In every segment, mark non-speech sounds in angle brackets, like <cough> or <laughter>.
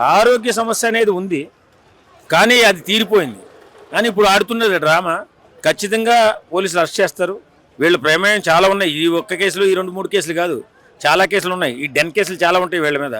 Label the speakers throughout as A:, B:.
A: ఆరోగ్య సమస్య అనేది ఉంది కానీ అది తీరిపోయింది. కానీ ఇప్పుడు ఆడుతున్నది డ్రామా. ఖచ్చితంగా పోలీసులు అరెస్ట్ చేస్తారు. వీళ్ళ ప్రమేయం చాలా ఉన్నాయి. ఈ ఒక్క కేసులు ఈ రెండు మూడు కేసులు కాదు. చాలా కేసులు ఉన్నాయి. ఈ డెన్ కేసులు చాలా ఉంటాయి వీళ్ళ మీద.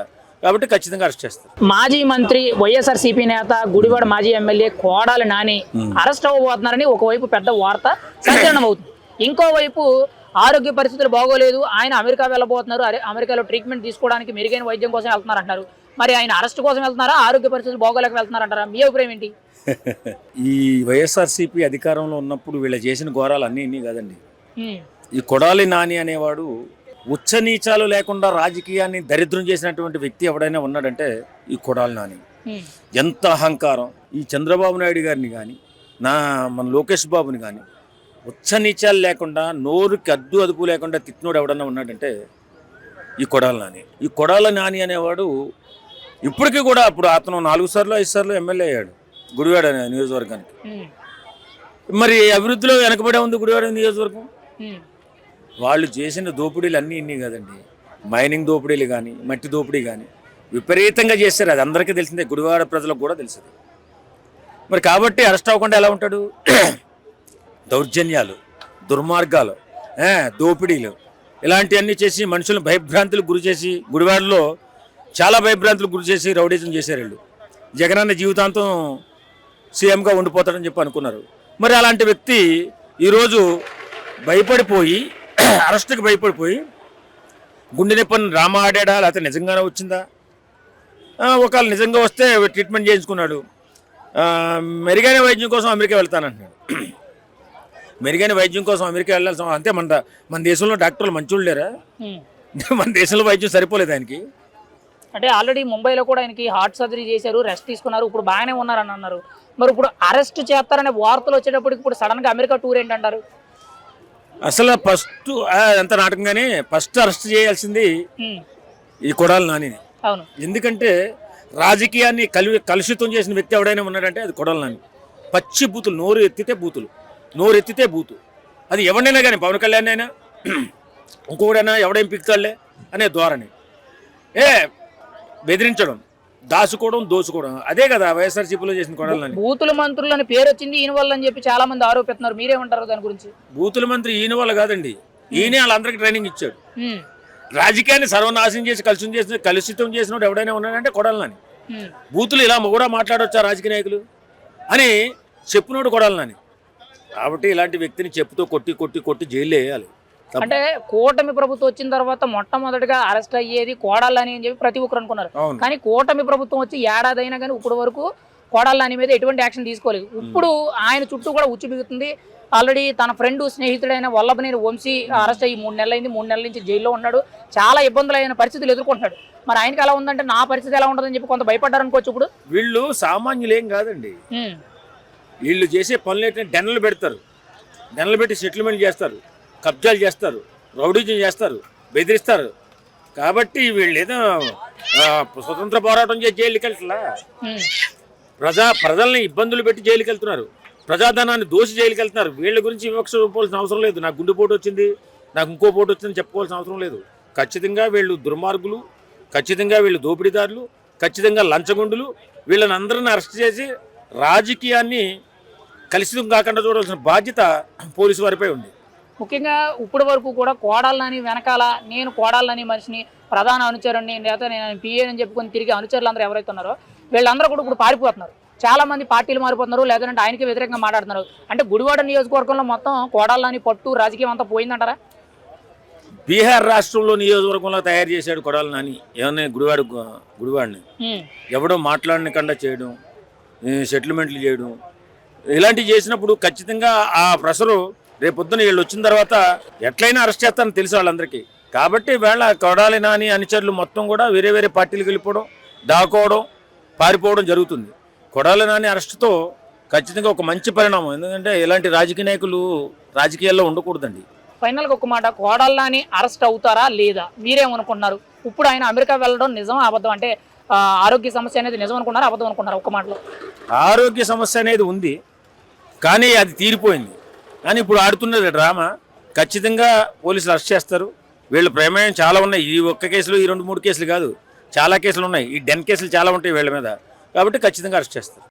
A: కాబట్టి ఖచ్చితంగా అరెస్ట్ చేస్తారు.
B: మాజీ మంత్రి వైఎస్ఆర్సీపీ నేత గుడివాడ మాజీ ఎమ్మెల్యే కోడాలి నాని అరెస్ట్ అవ్వబోతున్నారని ఒకవైపు పెద్ద వార్త సంచలనం అవుతుంది. ఇంకోవైపు ఆరోగ్య పరిస్థితులు బాగోలేదు. ఆయన అమెరికా వెళ్ళబోతున్నారు. అరే- అమెరికాలో ట్రీట్మెంట్ తీసుకోవడానికి మెరుగైన వైద్యం కోసం వెళ్తున్నారు అంటారు మరి ఆయన అరెస్ట్ కోసం వెళ్తున్నారా? ఆరోగ్య పరిస్థితులు బాగోలేక వెళ్తున్నారంటారా? మీ అభిప్రాయం ఏంటి? <laughs>
A: ఈ వైఎస్ఆర్సీపీ అధికారంలో ఉన్నప్పుడు వీళ్ళ చేసిన ఘోరాలు అన్నీ ఇన్ని కాదండి. ఈ కొడాలి నాని అనేవాడు ఉచ్చ నీచాలు లేకుండా రాజకీయాన్ని దరిద్రం చేసినటువంటి వ్యక్తి ఎవడైనా ఉన్నాడంటే ఈ కొడాలి నాని. ఎంత అహంకారం. ఈ చంద్రబాబు నాయుడు గారిని కానీ నా మన లోకేష్ బాబుని కానీ ఉచ్చ నీచాలు లేకుండా నోరుకి అద్దు అదుపు లేకుండా తిట్టినోడు ఎవడన్నా ఉన్నాడంటే ఈ కొడాల నాని. ఈ కొడాల నాని అనేవాడు ఇప్పటికీ కూడా అప్పుడు అతను నాలుగు సార్లు ఐదు సార్లు ఎమ్మెల్యే అయ్యాడు గుడివాడ నియోజకవర్గానికి.
B: ఉమ్,
A: మరి అభివృద్ధిలో వెనకబడే ఉంది గుడివాడ నియోజకవర్గం?
B: ఉమ్,
A: వాళ్ళు చేసిన దోపిడీలు అన్నీ ఇన్ని కదండి. మైనింగ్ దోపిడీలు కానీ మట్టి దోపిడీ కానీ విపరీతంగా చేశారు. అది అందరికీ తెలిసిందే. గుడివాడ ప్రజలకు కూడా తెలిసింది. మరి కాబట్టి అరెస్ట్ అవ్వకుండా ఎలా ఉంటాడు? <clears throat> దౌర్జన్యాలు దుర్మార్గాలు దోపిడీలు ఇలాంటివన్నీ చేసి మనుషులను భయభ్రాంతులకు గురి చేసి గుడివాడలో చాలా భయభ్రాంతులకు గురి చేసి రౌడీజం చేశారు వీళ్ళు. జగనన్న జీవితాంతం సీఎంగా ఉండిపోతాడని చెప్పి అనుకున్నారు. మరి అలాంటి వ్యక్తి ఈరోజు భయపడిపోయి <clears throat> అరెస్ట్కి భయపడిపోయి గుండె నొప్పిని డ్రామా ఆడాడా లేకపోతే నిజంగానే వచ్చిందా? ఒకవేళ నిజంగా వస్తే ట్రీట్మెంట్ చేయించుకున్నాడు. మెరుగైన వైద్యం కోసం అమెరికా వెళ్తానంటున్నాడు. <clears throat> మెరుగైన వైద్యం కోసం అమెరికా వెళ్ళాల్సిన అంతే మన మన దేశంలో డాక్టర్లు మంచోళ్ళు లేరా. <laughs> మన దేశంలో వైద్యం సరిపోలేదు ఆయనకి.
B: అంటే ఆల్రెడీ ముంబైలో కూడా ఆయనకి హార్ట్ సర్జరీ చేశారు రెస్ట్ తీసుకున్నారు. ఇప్పుడు బాగానే ఉన్నారని అన్నారు. మరి ఇప్పుడు అరెస్ట్ చేస్తారనే వార్తలు వచ్చేటప్పటికి ఇప్పుడు సడన్గా అమెరికా టూర్ ఏంటంటారు?
A: అసలు ఫస్ట్ ఎంత నాటకంగానే ఫస్ట్ అరెస్ట్ చేయాల్సింది ఈ కొడాలి నానిని.
B: అవును.
A: ఎందుకంటే రాజకీయాన్ని కలు కలుషితం చేసిన వ్యక్తి ఎవడైనా ఉన్నాడంటే అది కొడాలి నాని. పచ్చి బూతులు నోరు ఎత్తితే బూతులు నోరు ఎత్తితే బూతు. అది ఎవరినైనా కానీ పవన్ కళ్యాణ్ అయినా <clears throat> ఇంకొకడైనా ఎవడేం పిక్తాడులే అనే ధోరణి. ఏ బెదిరించడం దాచుకోవడం దోచుకోవడం. అదే కదా వైఎస్ఆర్సీపీలో చేసిన కొడాలి నాని
B: బూతుల మంత్రులు అని పేరు వచ్చింది ఈయన వల్ల అని చెప్పి చాలా మంది ఆరోపిస్తున్నారు. మీరేమంటారు దాని గురించి.
A: బూతుల మంత్రి ఈయన వల్ల కాదండి. ఈయనే వాళ్ళందరికీ ట్రైనింగ్ ఇచ్చాడు.
B: ఉమ్,
A: రాజకీయాన్ని సర్వనాశనం చేసి కలుషితం చేసిన కలుషితం చేసినోడు ఎవడైనా ఉన్నాడంటే కొడాలి నాని
B: ఉమ్.
A: బూతులు ఇలా కూడా మాట్లాడొచ్చా రాజకీయ నాయకులు? అని చెప్పినోడు కొడాలని. కాబట్టి ఇలాంటి వ్యక్తిని చెప్పుతో కొట్టి కొట్టి కొట్టి జైల్లో వేయాలి.
B: అంటే కూటమి ప్రభుత్వం వచ్చిన తర్వాత మొట్టమొదటిగా అరెస్ట్ అయ్యేది కోడాలని అని చెప్పి ప్రతి ఒక్కరు అనుకున్నారు. కానీ కూటమి ప్రభుత్వం వచ్చి ఏడాది అయినా కానీ ఇప్పుడు వరకు కోడాలని మీద ఎటువంటి యాక్షన్ తీసుకోలేదు. ఇప్పుడు ఆయన చుట్టూ కూడా ఉచ్చు బిగుతుంది. ఆల్రెడీ తన ఫ్రెండ్ స్నేహితుడైన వల్లభనేని వంశీ అరెస్ట్ అయ్యి మూడు నెలలైంది. మూడు నెలల నుంచి జైల్లో ఉన్నాడు. చాలా ఇబ్బందులైన పరిస్థితులు ఎదుర్కొంటున్నాడు. మరి ఆయనకి ఎలా ఉందంటే నా పరిస్థితి ఎలా ఉంటుందని చెప్పి కొంత భయపడ్డారు అనుకోవచ్చు ఇప్పుడు.
A: వీళ్ళు సామాన్యులేం కాదండి.
B: ఉమ్,
A: వీళ్ళు చేసే పనులు ఏంటంటే డెన్నలు పెడతారు. డెన్నలు పెట్టి సెటిల్మెంట్ చేస్తారు. కబ్జాలు చేస్తారు రౌడీజం చేస్తారు బెదిరిస్తారు. కాబట్టి వీళ్ళు ఏదో స్వతంత్ర పోరాటం చేసి జైలుకి వెళ్తలా? ప్రజా ప్రజల్ని ఇబ్బందులు పెట్టి జైలుకి వెళ్తున్నారు. ప్రజాధనాన్ని దోషి జైలుకి వెళ్తున్నారు. వీళ్ళ గురించి వివక్ష చూపాల్సిన అవసరం లేదు. నాకు గుండెపోటు వచ్చింది నాకు ఇంకో పోటు వచ్చిందని చెప్పుకోవాల్సిన అవసరం లేదు. ఖచ్చితంగా వీళ్ళు దుర్మార్గులు ఖచ్చితంగా వీళ్ళు దోపిడీదారులు ఖచ్చితంగా లంచగొండులు వీళ్ళని అందరిని అరెస్ట్ చేసి రాజకీయాన్ని కలుషితం కాకుండా చూడాల్సిన బాధ్యత పోలీసు వారిపై ఉంది.
B: ముఖ్యంగా ఇప్పటి వరకు కూడా కోడాలని వెనకాల నేను కోడాలని మనిషిని ప్రధాన అనుచరుణ్ణి లేదా నేను పిఏ అని చెప్పుకొని తిరిగి అనుచరులు అందరూ ఎవరైతే ఉన్నారో వీళ్ళందరూ కూడా ఇప్పుడు పారిపోతున్నారు. చాలా మంది పార్టీలు మారిపోతున్నారు లేదంటే ఆయనకి వ్యతిరేకంగా మాట్లాడుతున్నారు. అంటే గుడివాడ నియోజకవర్గంలో మొత్తం కోడాలని పట్టు రాజకీయం అంతా పోయిందంటారా?
A: బీహార్ రాష్ట్రంలో నియోజకవర్గంలో తయారు చేశాడు కొడాలి నాని. ఏమన్నా గుడివాడు గుడివాడిని? ఎవడో మాట్లాడనికుండా చేయడం సెటిల్మెంట్లు చేయడం ఇలాంటివి చేసినప్పుడు ఖచ్చితంగా ఆ ప్రెషరు రేపొద్దున వీళ్ళు వచ్చిన తర్వాత ఎట్లయినా అరెస్ట్ చేస్తారని తెలుసు వాళ్ళందరికీ. కాబట్టి వేళ కొడాలి నాని అనుచరులు మొత్తం కూడా వేరే వేరే పార్టీలకు వెళ్ళిపోవడం దాకోవడం పారిపోవడం జరుగుతుంది. కొడాలి నాని అరెస్ట్తో ఖచ్చితంగా ఒక మంచి పరిణామం. ఎందుకంటే ఇలాంటి రాజకీయ నాయకులు రాజకీయాల్లో ఉండకూడదండి.
B: ఫైనల్గా ఒక మాట కోడళ్ళని అరెస్ట్ అవుతారా లేదా? మీరేమనుకుంటున్నారు ఇప్పుడు ఆయన అమెరికా వెళ్ళడం నిజం అబద్ధం అంటే ఆరోగ్య సమస్య అనేది నిజం అనుకున్నారా అబద్ధం అనుకున్నారా ఒక మాటలో?
A: ఆరోగ్య సమస్య అనేది ఉంది కానీ అది తీరిపోయింది. కానీ ఇప్పుడు ఆడుతున్నది డ్రామా. ఖచ్చితంగా పోలీసులు అరెస్ట్ చేస్తారు. వీళ్ళ ప్రమేయం చాలా ఉన్నాయి. ఈ ఒక్క కేసులు ఈ రెండు మూడు కేసులు కాదు. చాలా కేసులు ఉన్నాయి. ఈ డెన్ కేసులు చాలా ఉంటాయి వీళ్ళ మీద. కాబట్టి ఖచ్చితంగా అరెస్ట్ చేస్తారు.